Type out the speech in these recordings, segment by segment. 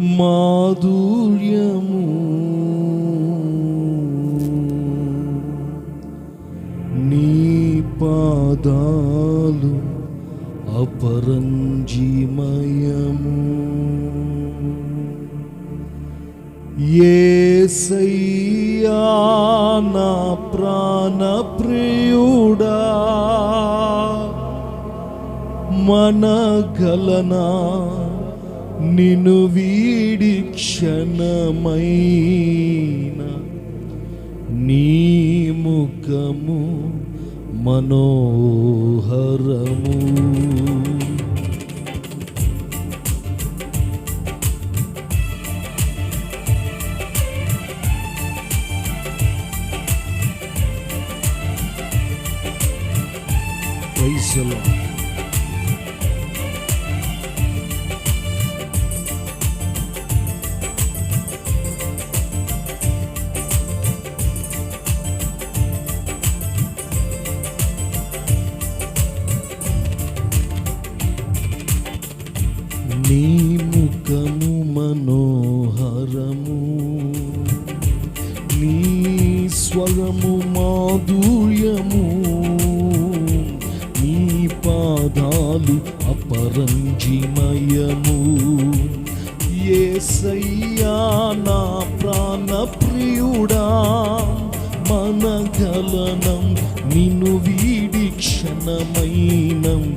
మాధుర్యము. నీ పాదాలు అపరంజీమయము. ఏ నా ప్రాణ ప్రియుడా. మన గలనా గలనా నిన్ను వీడి క్షణమైన నీ ముఖము మనోహరము Praise the Lord. నీ ముఖము మనోహరము. నీ స్వరము మాధుర్యము. నీ పాదాలు అపరంజిమయము. ఏసయ్యా నా ప్రాణ ప్రియుడా మనగలనం నిన్ను వీడి క్షణమైనం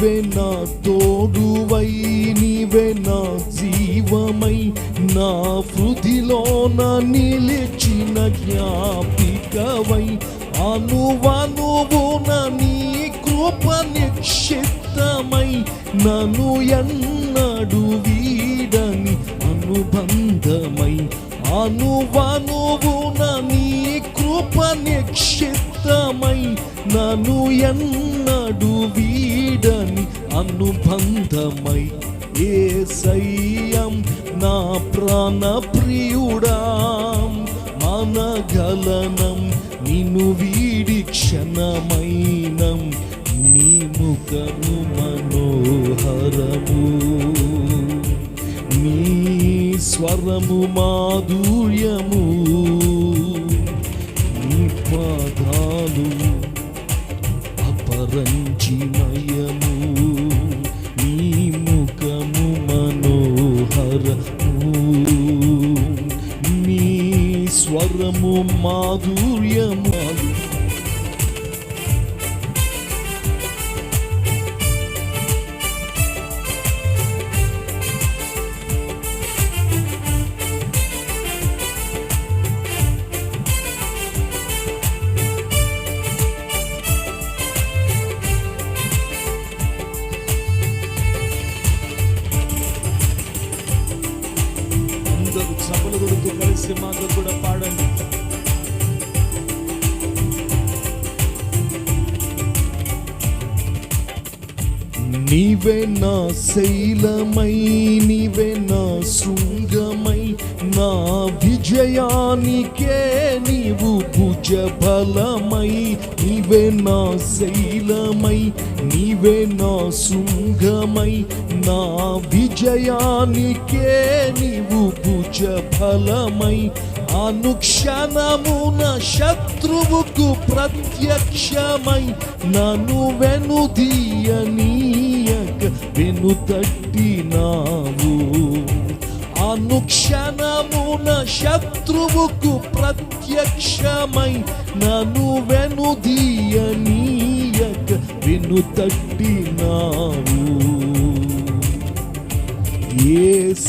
నీవే నా తోడువై నీవే నా జీవమై నా హృదిలోన నిలిచిన జ్ఞాపికవై. అనువనువు నీ కృప నిక్షిప్తమై నను ఎన్నడు వీడని అనుబంధమై. అనువనువు నీ కృప నిక్షిప్తమై నన్ను ఎన్నడు వీడని అనుబంధమై ఏ సయ్యం నా ప్రాణ ప్రియుడాం. మనగలనం నిన్ను వీడి క్షణమైనం నీ ముఖము మనోహరము. నీ స్వరము మాధుర్యము అపరంజిమయము నీ ముఖము మనోహరము నీ స్వరము మాధుర్యము కలిసి మాతో కూడా పాడండి నీవే నా శైలమై నీవే నా శృంగమై నా విజయానికే నీవు భుజ బలమై నీవే నా శైలమై నీవే నా శృంగమై. నా విజయానికే నీవు భుజ బలమై అనుక్షణమున శత్రువుకు ప్రత్యక్షమై నన్ను వెనుదీయనీయక వెనుతట్టినావు క్షణమున శత్రువుకు ప్రత్యక్షమై నను వెనుదీయనీయక వెనుతట్టినావు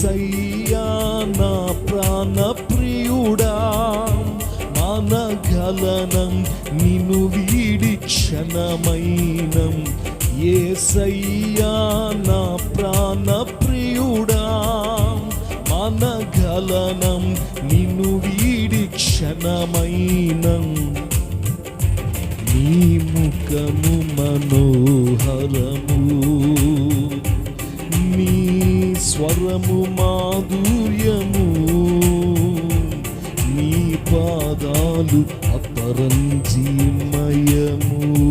సయ్యా నా ప్రాణ ప్రియుడా మనగలనం నిను వీడి క్షణమైనం. ఏసయ్యా నా ప్రాణ ప్రియుడా మనగలనం నిన్ను వీడి క్షణమైనం నీ ముఖము మనోహరము. నీ స్వరము మాధుర్యము. నీ పాదాలు అపరంజీమయము.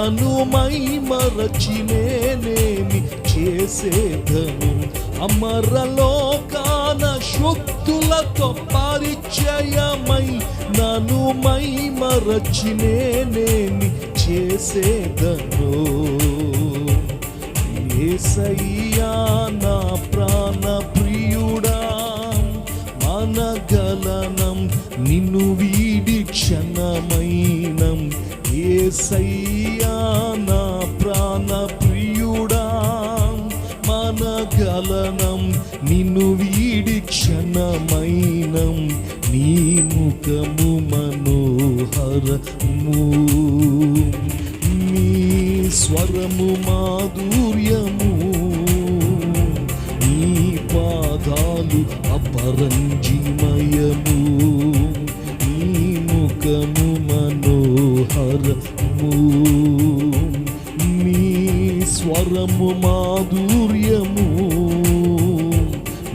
నన్ను మై మరచినేనేమి చేసేదను? అమరలోకాన శక్తులతో పరిచయమై నన్ను మై మరచినేనేమి చేసేదను? ఏసయ్యా నా ప్రాణ ప్రియుడా మనగలనం నిన్ను వీడి క్షణమైనం ఏసయ్యా నా ప్రాణ ప్రియుడా మన గలనం నిన్ను వీడి క్షణమైనం నీ ముఖము మనోహరము. నీ స్వరము మాధుర్యము నీ పాదాలు అపరంజిమయము. మనోహరము నీ స్వరము మాధుర్యము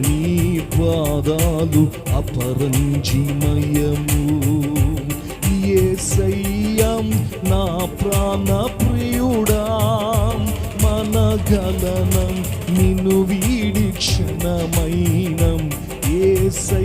నీ పాదాలు అపరంజిమయము. ఏ సయ్యం నా ప్రాణ ప్రియుడా మన గలనం నిన్ను వీడి క్షణమైనం. ఏ సై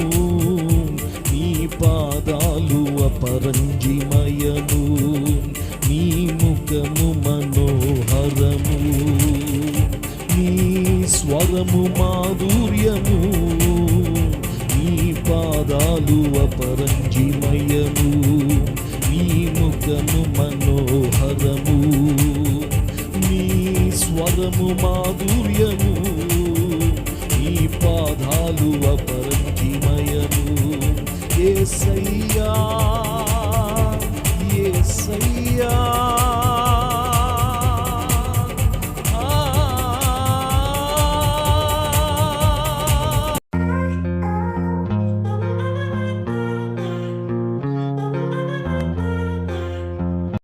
పాదాలు నీ ముఖము మనోహరము నీ స్వరము మాధుర్యము నీ పాదాలు అపరంజిమయము నీ ముఖము మనోహరము నీ స్వరము మాధుర్యము నీ పాదాలు అపరంజిమయము ఏసయ్యా. say, oh.